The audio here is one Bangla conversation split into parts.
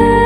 love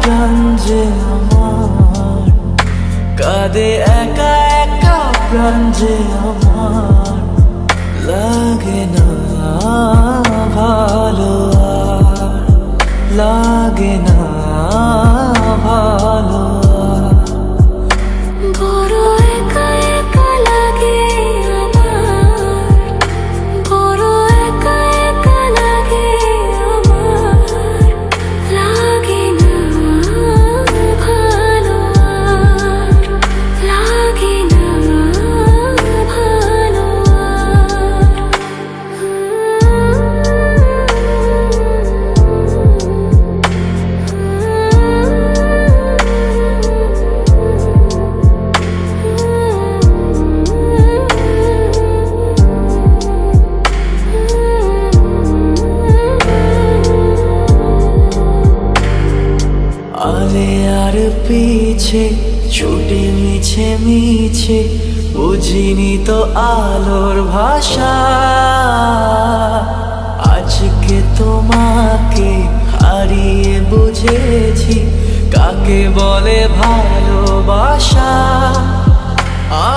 প্রাণ যে আমার। কাঁদে একা একা প্রাণ আমার। পিছে, ছুটে মিছে মিছে, বুঝিনি তো আলোর ভাষা। আজকে তোমাকে হারিয়ে বুঝেছি, কাকে বলে ভালোবাসা?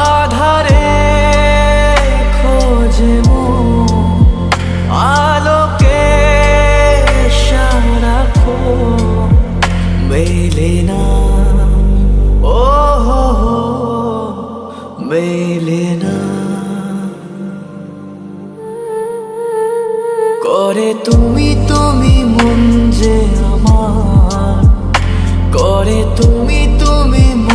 আধারে মেলে না। করে তুমি তুমি মন যে আমার। করে তুমি তুমি